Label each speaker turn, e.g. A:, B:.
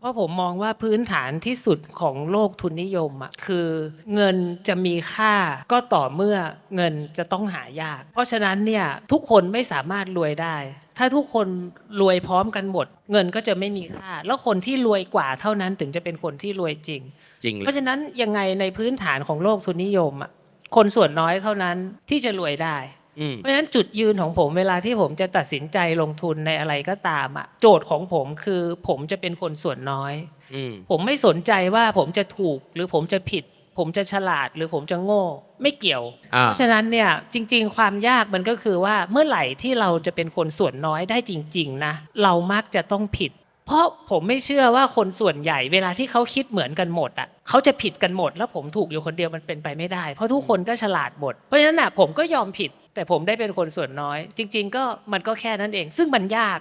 A: เพราะผมมองว่าพื้นฐานที่สุดของโลกทุนนิยมอะคือเงินจะมีค่าก็ต่อเมื่อเงินจะต้องหายาก เพราะฉะนั้นเนี่ยทุกคนไม่สามารถรวยได้ ถ้าทุกคนรวยพร้อมกันหมด เงินก็จะไม่มีค่า แล้วคนที่รวยกว่าเท่านั้นถึงจะเป็นคนที่รวยจริง
B: จริงเล
A: เพราะ
B: ย
A: ฉะนั้นยังไงในพื้นฐานของโลกทุนนิยมอะคนส่วนน้อยเท่านั้นที่จะรวยได้
B: อืม
A: เพราะฉะนั้นจุดยืนของผมเวลาที่ผมจะตัดสินใจลงทุนในอะไรก็ตามอะโจทย์ของผมคือผมจะเป็นคนส่วนน้อย
B: อืม
A: ผมไม่สนใจว่าผมจะถูกหรือผมจะผิด ผมจะฉลาดหรือผมจะโง่ ไม่เกี่ยว
B: อ่า
A: เพราะฉะนั้นเนี่ยจริง ๆ ความยากมันก็คือว่าเมื่อไหร่ที่เราจะเป็นคนส่วนน้อยได้จริง ๆ นะ เรามักจะต้องผิดเพราะผมไม่เชื่อว่าคนส่วนใหญ่เวลาที่เขาคิดเหมือนกันหมดอะเขาจะผิดกันหมด แล้วผมถูกอยู่คนเดียวมันเป็นไปไม่ได้ เพราะทุกคนก็ฉลาดหมดเพราะฉะนั้นน่ะผมก็ยอมผิด แต่ผมได้เป็นคนส่วนน้อย จริง ๆ ก็มันก็แค่นั้นเอง ซึ่งมันยาก